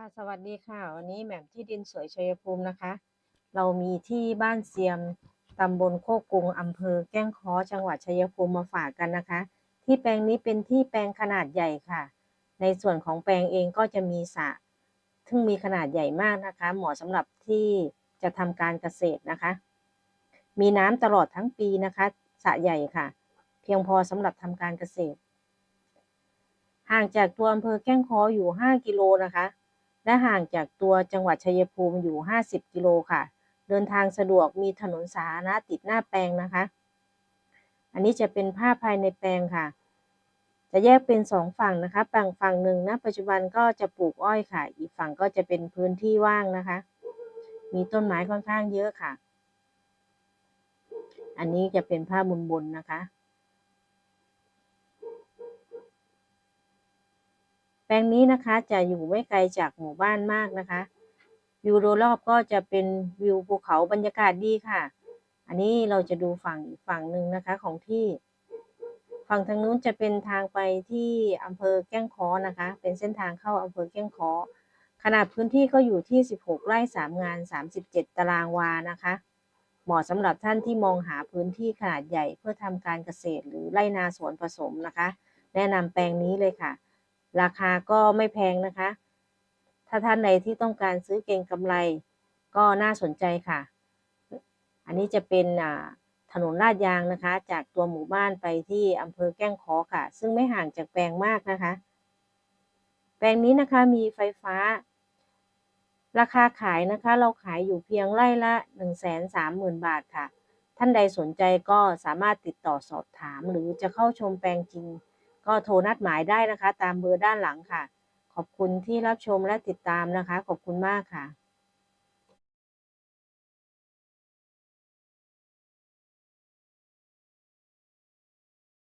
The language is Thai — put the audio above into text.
ค่ะสวัสดีค่ะ วันนี้แหม่มที่ดินสวยชัยภูมินะคะ เรามีที่บ้านเซียมตำบลโคกรุงอำเภอแก้งค้อจังหวัดชัยภูมิมาฝากกันนะคะ ที่แปลงนี้เป็นที่แปลงขนาดใหญ่ค่ะ ในส่วนของแปลงเองก็จะมีสระซึ่งมีขนาดใหญ่มากนะคะ เหมาะสำหรับที่จะทำการเกษตรนะคะ มีน้ำตลอดทั้งปีนะคะสระใหญ่ค่ะ เพียงพอสำหรับทำการเกษตร ห่างจากตัวอำเภอแก้งค้ออยู่ 5 กิโลนะคะ และห่างจากตัวจังหวัดชัยภูมิอยู่ 50 กิโลค่ะ เดินทางสะดวกมีถนนสาธารณะติดหน้าแปลงนะคะ อันนี้จะเป็นภาพภายในแปลงค่ะ จะแยกเป็นสองฝั่งนะคะฝั่งฝั่งหนึ่งนะปัจจุบันก็จะปลูกอ้อยค่ะ อีกฝั่งก็จะเป็นพื้นที่ว่างนะคะ มีต้นไม้ค่อนข้างเยอะค่ะ อันนี้จะเป็นภาพบนบนนะคะ ปลงนี้นะคะจะอยู่ไม่ไกลจากหมู่บ้านมากนะคะวิวโดยรอบก็จะเป็นวิวภูเขาบรรยากาศดีค่ะ อันนี้เราจะดูฝั่งอีกฝั่งหนึ่งนะคะของที่ ฝั่งทางนู้นจะเป็นทางไปที่อำเภอแก้งค้อนะคะ เป็นเส้นทางเข้าอำเภอแก้งค้อขนาดพื้นที่ก็อยู่ที่ 16 ไร่ 3 งาน 37 ตารางวานะคะ เหมาะสำหรับท่านที่มองหาพื้นที่ขนาดใหญ่เพื่อทำการเกษตรหรือไร่นาสวนผสมนะคะ แนะนำแปลงนี้เลยค่ะ ราคาก็ไม่แพงนะคะ ถ้าท่านใดที่ต้องการซื้อเก่งกำไรก็น่าสนใจค่ะ อันนี้จะเป็นถนนลาดยางนะคะ จากตัวหมู่บ้านไปที่อำเภอแก้งคอค่ะ ซึ่งไม่ห่างจากแปลงมากนะคะ แปลงนี้นะคะมีไฟฟ้า ราคาขายนะคะ เราขายอยู่เพียงไร่ละ1 3 0 0 0 0 บาทค่ะ ท่านใดสนใจก็สามารถติดต่อสอบถาม หรือจะเข้าชมแปลงจริง ก็โทรนัดหมายได้นะคะ ตามเบอร์ด้านหลังค่ะ ขอบคุณที่รับชมและติดตามนะคะ ขอบคุณมากค่ะ